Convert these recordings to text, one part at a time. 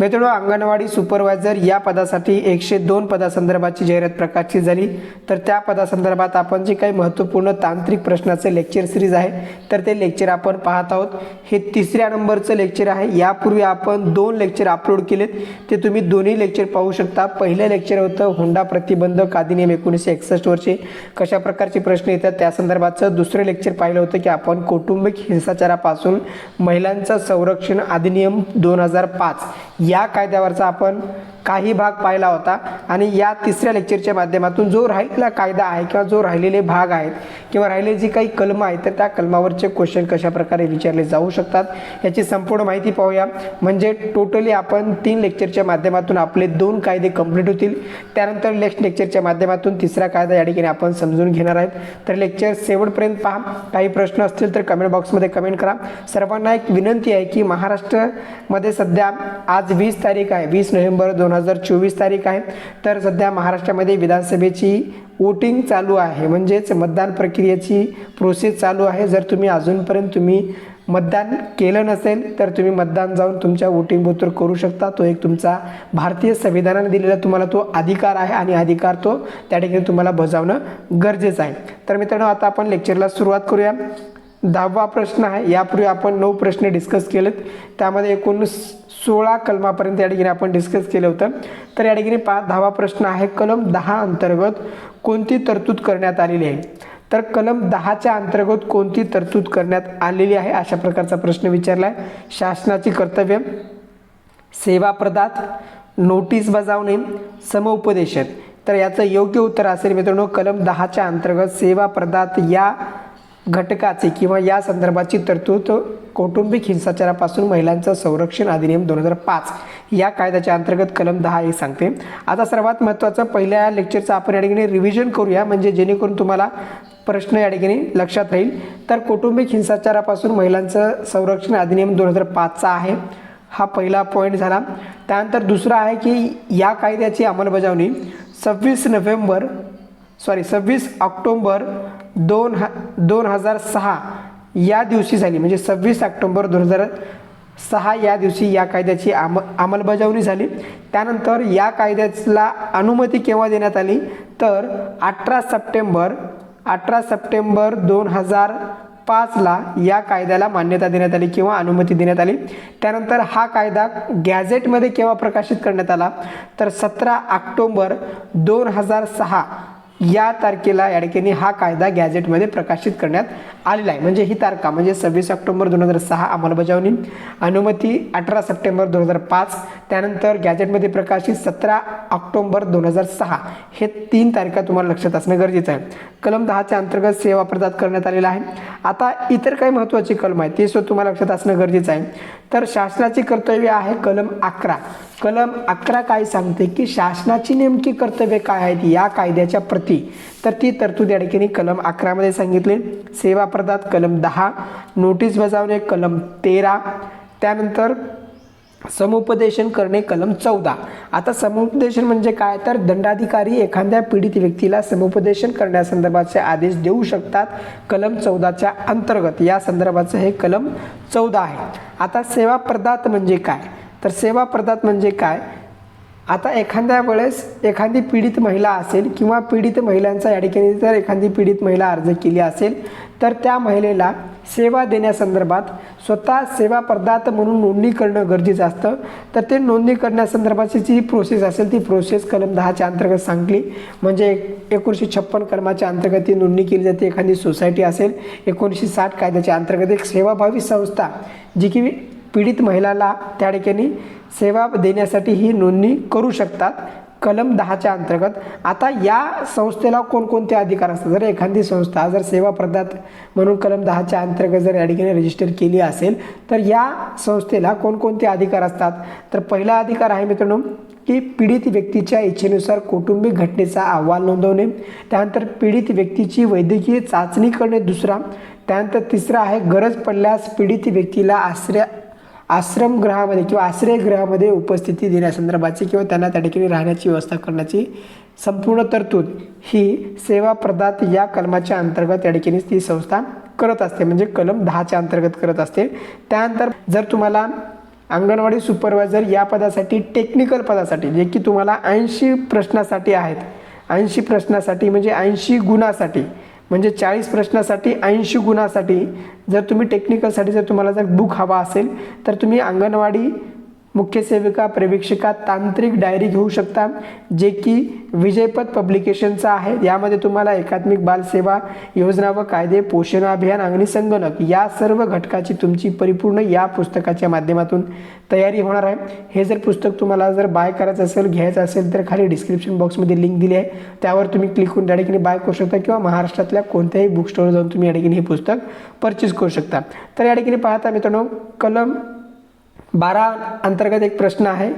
मित्रांनो अंगणवाडी सुपरवायझर या पदासाठी एकशे दोन पदासंदर्भाची जाहिरात प्रकाशित झाली. तर त्या पदासंदर्भात आपण जे काही महत्त्वपूर्ण तांत्रिक प्रश्नाचं लेक्चर सिरीज आहे तर ते लेक्चर आपण पाहत आहोत. हे तिसऱ्या नंबरचं लेक्चर आहे. यापूर्वी आपण दोन लेक्चर अपलोड केलेत. ते तुम्ही दोन्ही लेक्चर पाहू शकता. पहिलं लेक्चर होतं हुंडा प्रतिबंधक अधिनियम एकोणीसशे एकसष्ट वर्षी. कशा प्रकारचे प्रश्न येतात? त्या संदर्भाचं दुसरं लेक्चर पाहिलं होतं की आपण कौटुंबिक हिंसाचारापासून महिलांचं संरक्षण अधिनियम दोन हजार पाच या कायद्यावरचा आपण काही भाग पाहिला होता आणि या तिसऱ्या लेक्चरच्या माध्यमातून जो राहिलेला कायदा आहे किंवा जो राहिलेले भाग आहेत किंवा राहिले जी काही कलमं आहेत तर त्या कलमावरचे क्वेश्चन कशा प्रकारे विचारले जाऊ शकतात याची संपूर्ण माहिती पाहूया. म्हणजे टोटली आपण तीन लेक्चरच्या माध्यमातून आपले दोन कायदे कंप्लीट होतील. त्यानंतर नेक्स्ट लेक्चरच्या माध्यमातून तिसरा कायदा या ठिकाणी आपण समजून घेणार आहेत. तर लेक्चर शेवटपर्यंत पहा. काही प्रश्न असतील तर कमेंट बॉक्समध्ये कमेंट करा. सर्वांना एक विनंती आहे की महाराष्ट्रामध्ये सध्या आज वीस तारीख आहे. वीस नोव्हेंबर दोन हजार चोवीस तारीख आहे. तर सध्या महाराष्ट्रामध्ये विधानसभेची वोटिंग चालू आहे. म्हणजेच मतदान प्रक्रियेची प्रोसेस चालू आहे. जर तुम्ही अजूनपर्यंत तुम्ही मतदान केलं नसेल तर तुम्ही मतदान जाऊन तुमच्या वोटिंग बूथवर करू शकता. तो एक तुमचा भारतीय संविधानाने दिलेला तुम्हाला तो अधिकार आहे आणि अधिकार तो त्या ठिकाणी तुम्हाला बजावणं गरजेचं आहे. तर मित्रांनो आता आपण लेक्चरला सुरुवात करूया. दहावा प्रश्न आहे. यापूर्वी आपण नऊ प्रश्न डिस्कस केलेत. त्यामध्ये एकूण सोळा कलमापर्यंत या ठिकाणी आपण डिस्कस केलं होतं. तर या ठिकाणी पहा दहावा प्रश्न आहे कलम दहा अंतर्गत कोणती तरतूद करण्यात आलेली आहे? तर कलम दहाच्या अंतर्गत कोणती तरतूद करण्यात आलेली आहे? अशा प्रकारचा प्रश्न विचारला आहे शासनाची कर्तव्य सेवा प्रदात नोटीस बजावणे समुपदेशन तर याचं योग्य उत्तर असेल मित्रांनो कलम दहाच्या अंतर्गत सेवा प्रदात या घटकाचे किंवा या संदर्भाची तरतूद कौटुंबिक हिंसाचारापासून महिलांचं संरक्षण अधिनियम दोन हजार पाच या कायद्याच्या अंतर्गत कलम दहा हे सांगते. आता सर्वात महत्त्वाचं पहिल्या लेक्चरचं आपण या ठिकाणी रिव्हिजन करूया. म्हणजे जेणेकरून तुम्हाला प्रश्न या ठिकाणी लक्षात राहील. तर कौटुंबिक हिंसाचारापासून महिलांचं संरक्षण अधिनियम दोन हजार पाचचा आहे. हा पहिला पॉईंट झाला. त्यानंतर दुसरा आहे की या कायद्याची अंमलबजावणी सव्वीस नोव्हेंबर सॉरी सव्वीस ऑक्टोंबर दोन ह दोन हजार सहा या दिवशी झाली. म्हणजे सव्वीस ऑक्टोंबर दोन हजार सहा या दिवशी या कायद्याची आम अंमलबजावणी झाली. त्यानंतर या कायद्याला अनुमती केव्हा देण्यात आली? तर अठरा सप्टेंबर अठरा सप्टेंबर दोन हजार पाचला या कायद्याला मान्यता देण्यात आली किंवा अनुमती देण्यात आली. त्यानंतर हा कायदा गॅझेटमध्ये केव्हा प्रकाशित करण्यात आला? तर सतरा ऑक्टोंबर दोन हजार सहा या तारखेला या ठिकाणी हा कायदा गॅझेटमध्ये प्रकाशित करण्यात आलेला आहे. म्हणजे ही तारखा म्हणजे सव्वीस ऑक्टोबर दोन हजार सहा अंमलबजावणी अनुमती अठरा सप्टेंबर दोन हजार पाच त्यानंतर गॅझेटमध्ये प्रकाशित सतरा ऑक्टोंबर दोन हजार सहा. हे तीन तारखा तुम्हाला लक्षात असणं गरजेचं आहे. कलम दहाच्या अंतर्गत सेवा प्रदान करण्यात आलेला आहे. आता इतर काही महत्त्वाची कलम आहे ते सुद्धा तुम्हाला लक्षात असणं गरजेचं आहे. तर शासनाची कर्तव्य आहे कलम अकरा. कलम अकरा काय सांगते की शासनाची नेमकी कर्तव्य काय आहेत या कायद्याच्या प्रती? तर ती तरतूद या ठिकाणी कलम अकरामध्ये सांगितले. सेवा प्रदात कलम दहा नोटीस बजावणे कलम तेरा त्यानंतर समुपदेशन करणे कलम चौदा. आता समुपदेशन म्हणजे काय? तर दंडाधिकारी एखाद्या पीडित व्यक्तीला समुपदेशन करण्यासंदर्भाचे आदेश देऊ शकतात कलम चौदाच्या अंतर्गत. या संदर्भाचं हे कलम चौदा आहे. आता सेवा प्रदात म्हणजे काय? तर सेवा प्रदात म्हणजे काय? आता एखाद्या वेळेस एखादी पीडित महिला असेल किंवा पीडित महिलांचा या ठिकाणी जर एखादी पीडित महिला अर्ज केली असेल तर त्या महिलेला सेवा देण्यासंदर्भात स्वतः सेवा प्रदात म्हणून नोंदणी करणं गरजेचं असतं. तर ते नोंदणी करण्यासंदर्भाची जी प्रोसेस असेल ती प्रोसेस कलम दहाच्या अंतर्गत सांगली. म्हणजे एकोणीसशे छप्पन कलमाच्या अंतर्गत ती नोंदणी केली जाते. एखादी सोसायटी असेल एकोणीसशे साठ कायद्याच्या अंतर्गत एक सेवाभावी संस्था जी की पीडित महिलाला त्या ठिकाणी सेवा देण्यासाठी ही नोंदणी करू शकतात. कलम दहाच्या अंतर्गत. आता या संस्थेला कोणकोणते अधिकार असतात? जर एखादी संस्था जर सेवा प्रदात म्हणून कलम दहाच्या अंतर्गत जर या ठिकाणी रजिस्टर केली असेल तर या संस्थेला कोणकोणते अधिकार असतात? तर पहिला अधिकार आहे मित्रांनो की पीडित व्यक्तीच्या इच्छेनुसार कौटुंबिक घटनेचा अहवाल नोंदवणे. त्यानंतर पीडित व्यक्तीची वैद्यकीय चाचणी करणे दुसरा. त्यानंतर तिसरा आहे गरज पडल्यास पीडित व्यक्तीला आश्रय आश्रमगृहामध्ये किंवा आश्रयगृहामध्ये उपस्थिती देण्यासंदर्भाची किंवा त्यांना त्या ठिकाणी राहण्याची व्यवस्था करण्याची संपूर्ण तरतूद ही सेवा प्रदात या कलमाच्या अंतर्गत या ठिकाणी ती संस्था करत असते. म्हणजे कलम दहाच्या अंतर्गत करत असते. त्यानंतर जर तुम्हाला अंगणवाडी सुपरवायझर या पदासाठी टेक्निकल पदासाठी जे की तुम्हाला ऐंशी प्रश्नासाठी आहेत ऐंशी प्रश्नासाठी म्हणजे ऐंशी गुणासाठी म्हणजे चाळीस प्रश्नासाठी ऐंशी गुणासाठी जर तुम्ही टेक्निकलसाठी जर तुम्हाला जर बुक हवा असेल तर तुम्ही अंगणवाडी मुख्य सेविका प्रवेक्षिका तांत्रिक डायरी घेऊ शकता जे की विजयपद पब्लिकेशनचं आहे. यामध्ये तुम्हाला एकात्मिक बालसेवा योजना व कायदे पोषण अभियान आणि संगणक या सर्व घटकाची तुमची परिपूर्ण या पुस्तकाच्या माध्यमातून तयारी होणार आहे. हे जर पुस्तक तुम्हाला जर बाय करायचं असेल घ्यायचं असेल तर खाली डिस्क्रिप्शन बॉक्समध्ये लिंक दिली आहे. त्यावर तुम्ही क्लिक करून त्या ठिकाणी बाय करू शकता किंवा महाराष्ट्रातल्या कोणत्याही बुक स्टोअर जाऊन तुम्ही या ठिकाणी हे पुस्तक परचेस करू शकता. तर या ठिकाणी पाहता मित्रांनो कलम बारा अंतर्गत एक प्रश्न आहे.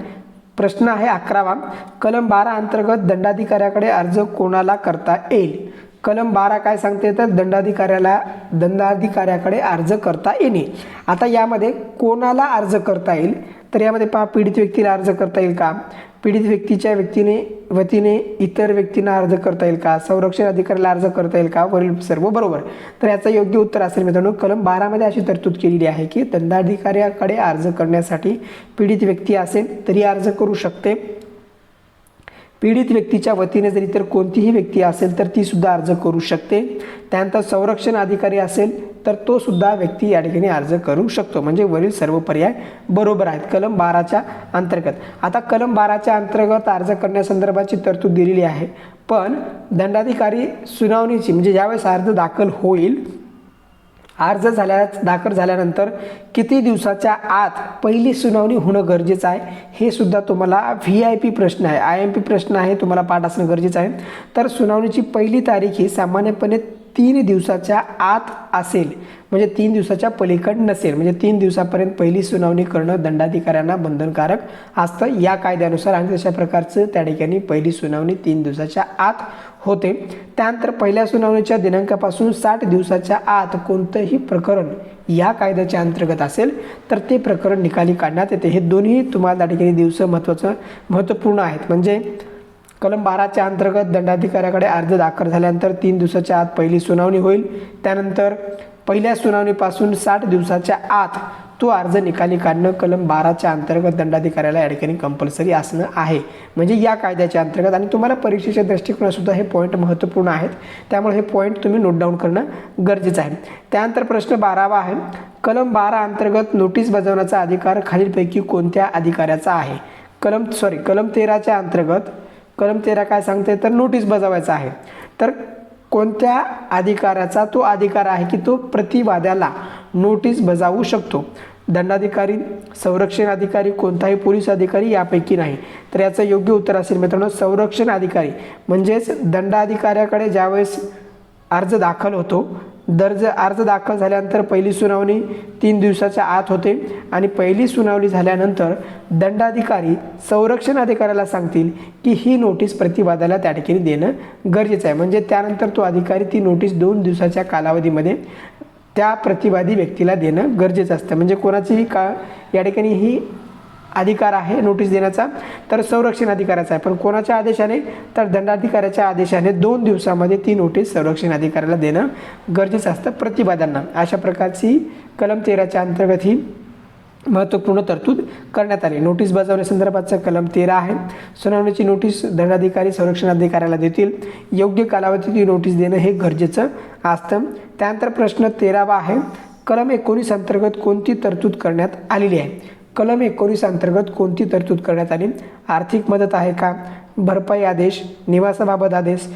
प्रश्न आहे अकरावा. कलम बारा अंतर्गत दंडाधिकाऱ्याकडे अर्ज कोणाला करता येईल? कलम बारा काय सांगते तर दंडाधिकाऱ्याला दंडाधिकाऱ्याकडे अर्ज करता येणे. आता यामध्ये कोणाला अर्ज करता येईल? तर यामध्ये पहा पीडित व्यक्तीला अर्ज करता येईल का? पीडित व्यक्तीच्या व्यक्तीने वतीने इतर व्यक्तींना अर्ज करता येईल का? संरक्षण अधिकाऱ्याला अर्ज करता येईल का? वरील सर्व हो, बरोबर. तर याचं योग्य उत्तर असेल मित्रांनो कलम बारामध्ये अशी तरतूद केलेली आहे की दंडाधिकाऱ्याकडे अर्ज करण्यासाठी पीडित व्यक्ती असेल तरी अर्ज करू शकते. पीडित व्यक्तीच्या वतीने जर इतर कोणतीही व्यक्ती असेल तर ती सुद्धा अर्ज करू शकते. त्यानंतर संरक्षण अधिकारी असेल तर तो सुद्धा व्यक्ती या ठिकाणी अर्ज करू शकतो. म्हणजे वरील सर्व पर्याय बरोबर आहेत. कलम बाराच्या अंतर्गत. आता कलम बाराच्या अंतर्गत अर्ज करण्यासंदर्भाची तरतूद दिलेली आहे. पण दंडाधिकारी सुनावणीची म्हणजे ज्यावेळेस अर्ज दाखल होईल अर्ज झाल्या दाखल झाल्यानंतर किती दिवसाच्या आत पहिली सुनावणी होणं गरजेचं आहे हे सुद्धा तुम्हाला व्ही आय पी प्रश्न आहे. आय एम पी प्रश्न आहे तुम्हाला पाठ असणं गरजेचं आहे. तर सुनावणीची पहिली तारीख ही सामान्यपणे तीन दिवसाच्या आत असेल म्हणजे तीन दिवसाच्या पलीकड नसेल म्हणजे तीन दिवसापर्यंत पहिली सुनावणी करणं दंडाधिकाऱ्यांना बंधनकारक असतं. या कायद्यानुसार आणि तशा प्रकारचं त्या ठिकाणी पहिली सुनावणी तीन दिवसाच्या आत होते. त्यानंतर पहिल्या सुनावणीच्या दिनांकापासून साठ दिवसाच्या आत कोणतंही प्रकरण या कायद्याच्या अंतर्गत असेल तर ते प्रकरण निकाली काढण्यात येते. हे दोन्ही तुम्हाला त्या ठिकाणी दिवस महत्त्वाचं महत्त्वपूर्ण आहेत. म्हणजे कलम बाराच्या अंतर्गत दंडाधिकाऱ्याकडे अर्ज दाखल झाल्यानंतर तीन दिवसाच्या आत पहिली सुनावणी होईल. त्यानंतर पहिल्या सुनावणीपासून साठ दिवसाच्या आत तो अर्ज निकाली काढणं कलम बाराच्या अंतर्गत दंडाधिकाऱ्याला या ठिकाणी कंपल्सरी असणं आहे. म्हणजे या कायद्याच्या अंतर्गत आणि तुम्हाला परीक्षेच्या दृष्टिकोनातसुद्धा हे पॉईंट महत्त्वपूर्ण आहेत. त्यामुळे हे पॉईंट तुम्ही नोट डाऊन करणं गरजेचं आहे. त्यानंतर प्रश्न बारावा आहे. कलम बारा अंतर्गत नोटीस बजावण्याचा अधिकार खालीलपैकी कोणत्या अधिकाऱ्याचा आहे? कलम सॉरी कलम तेराच्या अंतर्गत कलम तेरा काय सांगते तर नोटीस बजावायचा आहे. तर कोणत्या अधिकाराचा तो अधिकार आहे की तो प्रतिवाद्याला नोटीस बजावू शकतो? दंडाधिकारी संरक्षण अधिकारी कोणताही पोलीस अधिकारी यापैकी नाही. तर याचं योग्य उत्तर असेल मित्रांनो संरक्षण अधिकारी. म्हणजेच दंडाधिकाऱ्याकडे ज्यावेळेस अर्ज दाखल होतो दर्ज अर्ज दाखल झाल्यानंतर पहिली सुनावणी तीन दिवसाच्या आत होते आणि पहिली सुनावणी झाल्यानंतर दंडाधिकारी संरक्षण अधिकाऱ्याला सांगतील की ही नोटीस प्रतिवादाला त्या ठिकाणी देणं गरजेचं आहे. म्हणजे त्यानंतर तो अधिकारी ती नोटीस दोन दिवसाच्या कालावधीमध्ये त्या प्रतिवादी व्यक्तीला देणं गरजेचं असतं. म्हणजे कोणाचीही का या ठिकाणी ही अधिकार आहे नोटीस देण्याचा तर संरक्षण अधिकाऱ्याचा आहे. पण कोणाच्या आदेशाने? तर दंडाधिकाऱ्याच्या आदेशाने दोन दिवसामध्ये ती नोटीस संरक्षण अधिकाऱ्याला देणं गरजेचं असतं प्रतिवाद्यांना अशा प्रकारची कलम तेराच्या अंतर्गत ही महत्त्वपूर्ण तरतूद करण्यात आली. नोटीस बजावण्यासंदर्भातचा कलम तेरा आहे. सुनावणीची नोटीस दंडाधिकारी संरक्षण अधिकाऱ्याला देतील. योग्य कालावधीत ती नोटीस देणं हे गरजेचं असतं. त्यानंतर प्रश्न तेरावा आहे. कलम एकोणीस अंतर्गत कोणती तरतूद करण्यात आलेली आहे? कलम एकोणीस अंतर्गत कोणती तरतूद करण्यात आली? आर्थिक मदत आहे का? भरपाई आदेश निवासाबाबत आदेश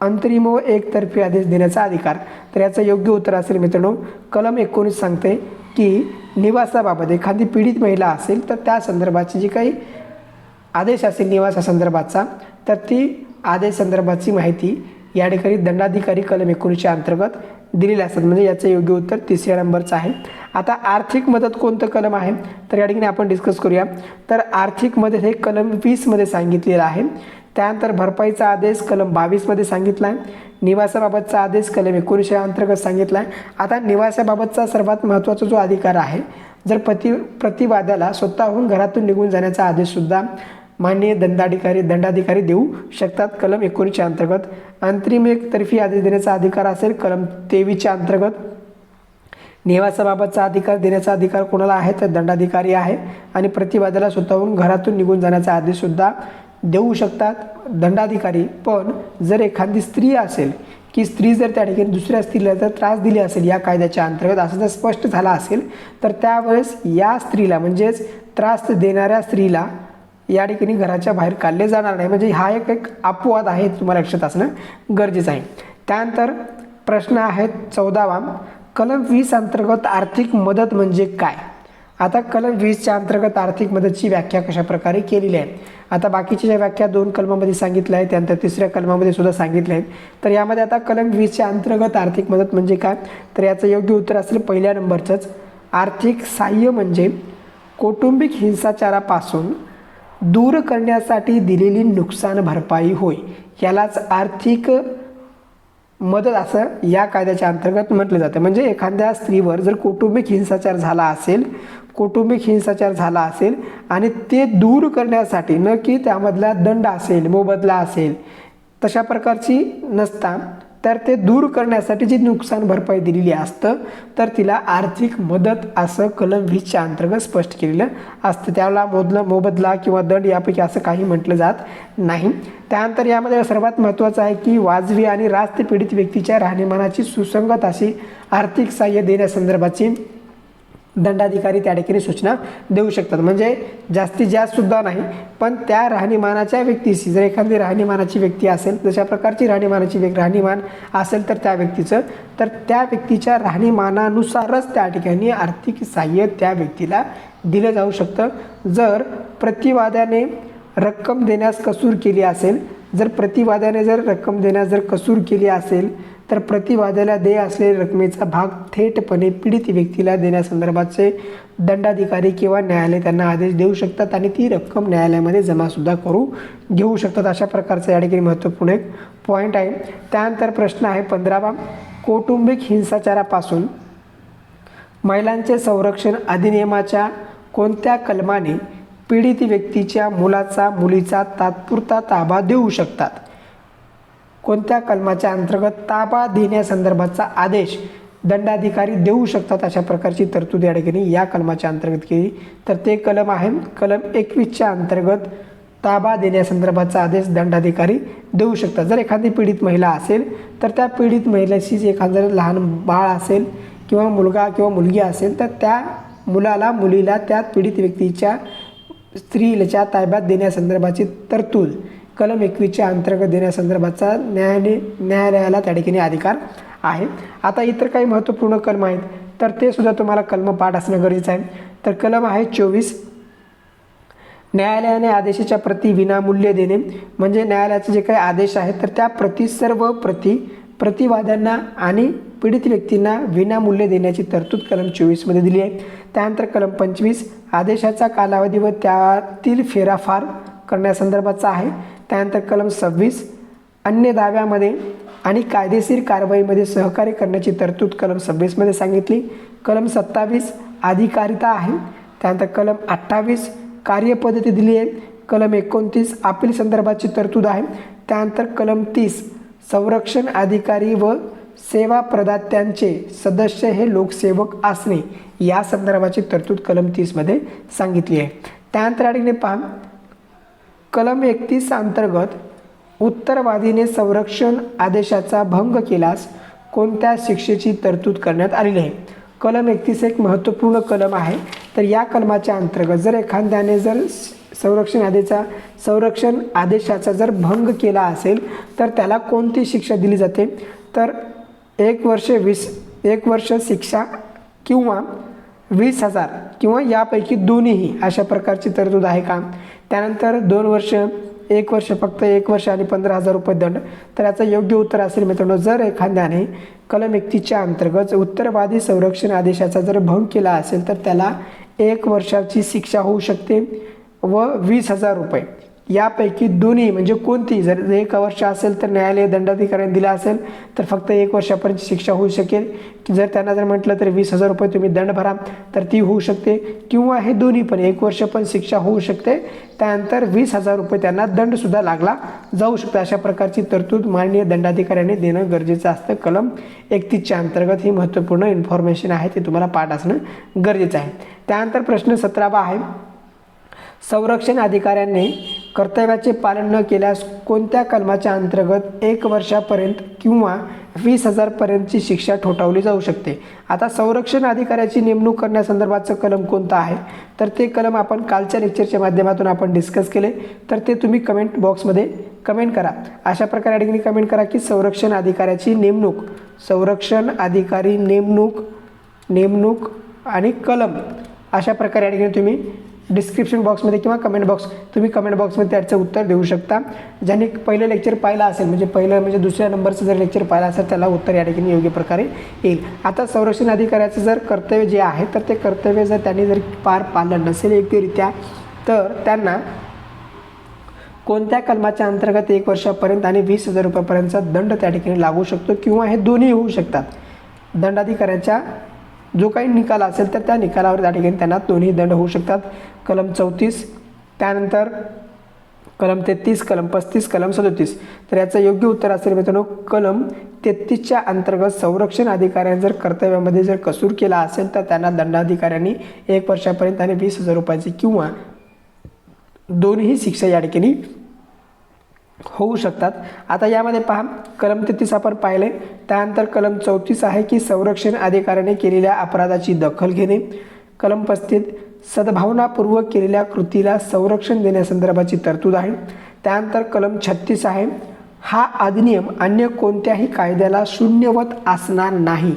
अंतरिम व एकतर्फी आदेश देण्याचा अधिकार. तर याचं योग्य उत्तर असेल मित्रांनो कलम एकोणीस सांगते की निवासाबाबत एखादी पीडित महिला असेल तर त्या संदर्भाची जी काही आदेश असेल निवासासंदर्भाचा तर ती आदेश संदर्भाची माहिती या ठिकाणी दंडाधिकारी कलम एकोणीसच्या अंतर्गत दिलेले असतात. म्हणजे याचं योग्य उत्तर तिसऱ्या नंबरचं आहे. आता आर्थिक मदत कोणतं कलम आहे? तर या ठिकाणी आपण डिस्कस करूया. तर आर्थिक मदत हे कलम वीसमध्ये सांगितलेलं आहे. त्यानंतर भरपाईचा आदेश कलम बावीसमध्ये सांगितला आहे. निवासाबाबतचा आदेश कलम एकोणीसशे अंतर्गत सांगितला आहे. आता निवासाबाबतचा सर्वात महत्त्वाचा जो अधिकार आहे जर प्रति प्रतिवाद्याला स्वतःहून घरातून निघून जाण्याचा आदेशसुद्धा मान्य दंडाधिकारी दंडाधिकारी देऊ शकतात? कलम एकोणीसच्या अंतर्गत. अंतरिम एक तर्फी आदेश देण्याचा अधिकार असेल? कलम तेवीसच्या अंतर्गत. निवासाबाबतचा अधिकार देण्याचा अधिकार कोणाला आहे? तर दंडाधिकारी आहे आणि प्रतिवादाला स्वतःहून घरातून निघून जाण्याचा आदेशसुद्धा देऊ शकतात दंडाधिकारी. पण जर एखादी स्त्री असेल की स्त्री जर त्या ठिकाणी दुसऱ्या स्त्रीला जर त्रास दिली असेल या कायद्याच्या अंतर्गत असं जर स्पष्ट झाला असेल तर त्यावेळेस या स्त्रीला म्हणजेच त्रास देणाऱ्या स्त्रीला या ठिकाणी घराच्या बाहेर काढले जाणार नाही. म्हणजे हा एक एक अपवाद आहे तुम्हाला लक्षात असणं गरजेचं आहे. त्यानंतर प्रश्न आहेत चौदावा. कलम वीस अंतर्गत आर्थिक मदत म्हणजे काय? आता कलम वीसच्या अंतर्गत आर्थिक मदतची व्याख्या कशा प्रकारे केलेली आहे? आता बाकीच्या ज्या व्याख्या दोन कलमामध्ये सांगितल्या आहेत त्यानंतर तिसऱ्या कलमामध्ये सुद्धा सांगितल्या आहेत. तर यामध्ये आता कलम वीसच्या अंतर्गत आर्थिक मदत म्हणजे काय? तर याचं योग्य उत्तर असेल पहिल्या नंबरचंच. आर्थिक सहाय्य म्हणजे कौटुंबिक हिंसाचारापासून दूर करण्यासाठी दिलेली नुकसान भरपाई होय यालाच आर्थिक मदत असं या कायद्याच्या अंतर्गत म्हटलं जातं. म्हणजे एखाद्या स्त्रीवर जर कौटुंबिक हिंसाचार झाला असेल कौटुंबिक हिंसाचार झाला असेल आणि ते दूर करण्यासाठी न की त्यामधला दंड असेल मोबदला असेल तशा प्रकारची नसता. तर ते दूर करण्यासाठी जी नुकसान भरपाई दिलेली असतं तर तिला आर्थिक मदत असं कलम वीसच्या अंतर्गत स्पष्ट केलेलं असतं. त्याला मोदलं मोबदला किंवा दंड यापैकी असं काही म्हटलं जात नाही. त्यानंतर यामध्ये सर्वात महत्त्वाचं आहे की वाजवी आणि रास्त पीडित व्यक्तीच्या राहणीमानाची सुसंगत अशी आर्थिक सहाय्य देण्यासंदर्भाची दंडाधिकारी त्या ठिकाणी सूचना देऊ शकतात. म्हणजे जास्तीत जास्त सुद्धा नाही पण त्या राहणीमानाच्या व्यक्तीशी जर एखादी राहणीमानाची व्यक्ती असेल जशा प्रकारची राहणीमानाची व्यक्ती राहणीमान असेल तर त्या व्यक्तीचं तर त्या व्यक्तीच्या राहणीमानानुसारच त्या ठिकाणी आर्थिक सहाय्य त्या व्यक्तीला दिलं जाऊ शकतं. जर प्रतिवाद्याने रक्कम देण्यास कसूर केली असेल जर प्रतिवाद्याने जर रक्कम देण्यास जर कसूर केली असेल तर प्रतिवाद्याला देय असलेल्या रकमेचा भाग थेटपणे पीडित व्यक्तीला देण्यासंदर्भाचे दंडाधिकारी किंवा न्यायालय त्यांना आदेश देऊ शकतात आणि ती रक्कम न्यायालयामध्ये जमासुद्धा करू घेऊ शकतात. अशा प्रकारचा या ठिकाणी महत्त्वपूर्ण एक पॉईंट आहे. त्यानंतर प्रश्न आहे पंधरावा. कौटुंबिक हिंसाचारापासून महिलांचे संरक्षण अधिनियमाच्या कोणत्या कलमाने पीडित व्यक्तीच्या मुलाचा मुलीचा तात्पुरता ताबा देऊ शकतात? कोणत्या कलमाच्या अंतर्गत ताबा देण्यासंदर्भाचा आदेश दंडाधिकारी देऊ शकतात अशा प्रकारची तरतूद या ठिकाणी या कलमाच्या अंतर्गत केली. तर ते कलम आहे. कलम एकवीसच्या अंतर्गत ताबा देण्यासंदर्भाचा आदेश दंडाधिकारी देऊ शकतात. जर एखादी पीडित महिला असेल तर त्या पीडित महिलेशीच एखादं लहान बाळ असेल किंवा मुलगा किंवा मुलगी असेल तर त्या मुलाला मुलीला त्या पीडित व्यक्तीच्या स्त्रीच्या ताब्यात देण्यासंदर्भाची तरतूद कलम एकवीसच्या अंतर्गत देण्यासंदर्भाचा न्यायाने न्यायालयाला त्या ठिकाणी अधिकार आहे. आता इतर काही महत्त्वपूर्ण कलम आहेत. तर ते सुद्धा तुम्हाला कलम पाठ असणं गरजेचं आहे. तर कलम आहे चोवीस. न्यायालयाने आदेशाच्या प्रती विनामूल्य देणे. म्हणजे न्यायालयाचे जे काही आदेश आहेत तर त्या प्रती सर्व प्रती प्रतिवाद्यांना आणि पीडित व्यक्तींना विनामूल्य देण्याची तरतूद कलम चोवीसमध्ये दिली आहे. त्यानंतर कलम पंचवीस. आदेशाचा कालावधी व त्यातील फेराफार करण्यासंदर्भाचा आहे. त्यानंतर कलम सव्वीस अन्य दाव्यामध्ये आणि कायदेशीर कारवाईमध्ये सहकार्य करण्याची तरतूद कलम सव्वीसमध्ये सांगितली. कलम सत्तावीस अधिकारिता आहे. त्यानंतर कलम अठ्ठावीस कार्यपद्धती दिली आहे. कलम एकोणतीस अपील संदर्भाची तरतूद आहे. त्यानंतर कलम तीस संरक्षण अधिकारी व सेवा प्रदात्यांचे सदस्य हे लोकसेवक असणे या संदर्भाची तरतूद कलम तीसमध्ये सांगितली आहे. त्यानंतर या पहा. कलम एकतीस अंतर्गत उत्तरवादीने संरक्षण आदेशाचा भंग केल्यास कोणत्या शिक्षेची तरतूद करण्यात आलेली आहे? कलम एकतीस एक महत्त्वपूर्ण कलम आहे. तर या कलमाच्या अंतर्गत जर एखाद्याने जर संरक्षण आदेशा संरक्षण आदेशाचा जर भंग केला असेल तर त्याला कोणती शिक्षा दिली जाते? तर एक वर्ष वीस एक वर्ष शिक्षा किंवा वीस हजार किंवा यापैकी दोन्हीही अशा प्रकारची तरतूद आहे का? त्यानंतर दोन वर्ष एक वर्ष फक्त एक वर्ष आणि पंधरा हजार रुपये दंड. तर याचं योग्य उत्तर असेल मित्रांनो जर एखाद्याने कलम एकतीच्या अंतर्गत उत्तरवादी संरक्षण आदेशाचा जर भंग केला असेल तर त्याला एक वर्षाची शिक्षा होऊ शकते व वीस हजार रुपये. यापैकी दोन्ही म्हणजे कोणती? जर एक वर्ष असेल तर न्यायालय दंडाधिकाऱ्यांनी दिला असेल तर फक्त एक वर्षापर्यंत शिक्षा होऊ शकेल. की जर त्यांना जर म्हटलं तर वीस हजार रुपये तुम्ही दंड भरा तर ती होऊ शकते. किंवा हे दोन्ही पण एक वर्ष पण शिक्षा होऊ शकते. त्यानंतर वीस हजार रुपये त्यांना दंडसुद्धा लागला जाऊ शकतो. अशा प्रकारची तरतूद माननीय दंडाधिकाऱ्यांनी देणं गरजेचं असतं. कलम एकतीसच्या अंतर्गत ही महत्त्वपूर्ण इन्फॉर्मेशन आहे ते तुम्हाला पाठ असणं गरजेचं आहे. त्यानंतर प्रश्न सतरावा आहे. संरक्षण अधिकाऱ्यांनी कर्तव्याचे पालन न केल्यास कोणत्या कलमाच्या अंतर्गत एक वर्षापर्यंत किंवा वीस हजारपर्यंतची शिक्षा ठोठावली जाऊ शकते? आता संरक्षण अधिकाऱ्याची नेमणूक करण्यासंदर्भाचं कलम कोणतं आहे? तर ते कलम आपण कालच्या लेक्चरच्या माध्यमातून आपण डिस्कस केले. तर ते तुम्ही कमेंट बॉक्समध्ये कमेंट करा. अशा प्रकारे अडकणी कमेंट करा की संरक्षण अधिकाऱ्याची नेमणूक संरक्षण अधिकारी नेमणूक नेमणूक आणि कलम अशा प्रकारे अडकणी तुम्ही डिस्क्रिप्शन बॉक्समध्ये किंवा कमेंट बॉक्स तुम्ही कमेंट बॉक्समध्ये त्याचं उत्तर देऊ शकता. ज्यांनी पहिलं लेक्चर पाहिलं असेल म्हणजे पहिलं म्हणजे दुसऱ्या नंबरचं जर लेक्चर पाहिलं असेल त्याला उत्तर या ठिकाणी योग्य प्रकारे येईल. आता संरक्षण अधिकाऱ्याचं जर कर्तव्य जे आहे तर ते कर्तव्य जर त्यांनी जर पार पाडलं नसेल योग्यरित्या तर त्यांना कोणत्या कलमाच्या अंतर्गत एक वर्षापर्यंत आणि वीस हजार रुपयापर्यंतचा दंड त्या ठिकाणी लागू शकतो किंवा हे दोन्ही होऊ शकतात. दंडाधिकाऱ्याच्या जो काही निकाल असेल तर त्या निकालावर त्या ठिकाणी त्यांना दोन्ही दंड होऊ शकतात. कलम चौतीस त्यानंतर कलम तेहतीस कलम पस्तीस कलम सदोतीस. तर याचं योग्य उत्तर असेल मित्रांनो कलम तेहतीसच्या अंतर्गत संरक्षण अधिकाऱ्यांनी जर कर्तव्यामध्ये जर कसूर केला असेल तर त्यांना दंडाधिकाऱ्यांनी एक वर्षापर्यंत आणि वीस हजार रुपयाची किंवा दोन्ही शिक्षा या ठिकाणी होऊ शकतात. आता यामध्ये पहा कलम तेहतीस आपण पाहिले त्यानंतर कलम चौतीस आहे की संरक्षण अधिकाऱ्याने केलेल्या अपराधाची दखल घेणे. कलम पस्तीस सद्भावनापूर्वक केलेल्या कृतीला संरक्षण देण्यासंदर्भाची तरतूद आहे. त्यानंतर कलम छत्तीस आहे हा अधिनियम अन्य कोणत्याही कायद्याला शून्यवत असणार नाही.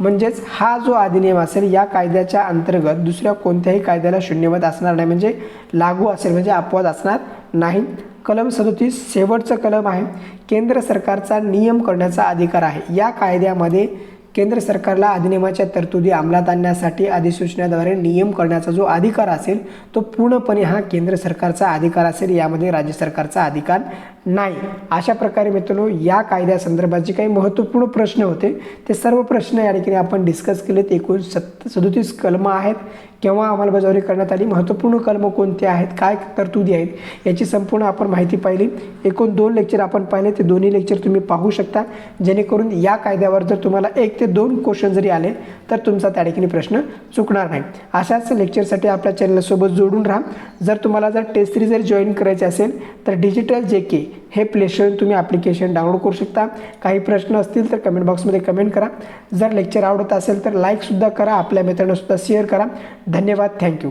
म्हणजेच हा जो अधिनियम असेल या कायद्याच्या अंतर्गत दुसऱ्या कोणत्याही कायद्याला शून्यवत असणार नाही. म्हणजे लागू असेल म्हणजे अपवाद असणार नाही. कलम सदोतीस शेवटचं कलम आहे. केंद्र सरकारचा नियम करण्याचा अधिकार आहे. या कायद्यामध्ये केंद्र सरकारला अधिनियमाच्या तरतुदी अंमलात आणण्यासाठी अधिसूचनेद्वारे नियम करण्याचा जो अधिकार असेल तो पूर्णपणे हा केंद्र सरकारचा अधिकार असेल. यामध्ये राज्य सरकारचा अधिकार नाही. अशा प्रकारे मित्रांनो या कायद्यासंदर्भात जे काही महत्त्वपूर्ण प्रश्न होते. ते सर्व प्रश्न या ठिकाणी आपण डिस्कस केलेत. एकूण सत्त सदोतीस कलमं आहेत केव्हा अंमलबजावणी करण्यात आली. महत्त्वपूर्ण कलम कोणते आहेत? काय तरतुदी आहेत? याची संपूर्ण आपण माहिती पाहिली. एकूण दोन लेक्चर आपण पाहिले. ते दोन्ही लेक्चर तुम्ही पाहू शकता. जेणेकरून या कायद्यावर जर तुम्हाला एक ते दोन क्वेश्चन जरी आले तर तुमचा त्या ठिकाणी प्रश्न चुकणार नाही. अशाच लेक्चरसाठी आपल्या चॅनलसोबत जोडून राहा. जर तुम्हाला जर टेस्ट थ्री जर जॉईन करायची असेल तर डिजिटल जे के हे प्लेस्टोर तुम्ही ॲप्लिकेशन डाउनलोड करू शकता. काही प्रश्न असतील तर कमेंट बॉक्समध्ये कमेंट करा. जर लेक्चर आवडत असेल तर लाईकसुद्धा करा. आपल्या मित्रांनासुद्धा शेअर करा. धन्यवाद. थँक्यू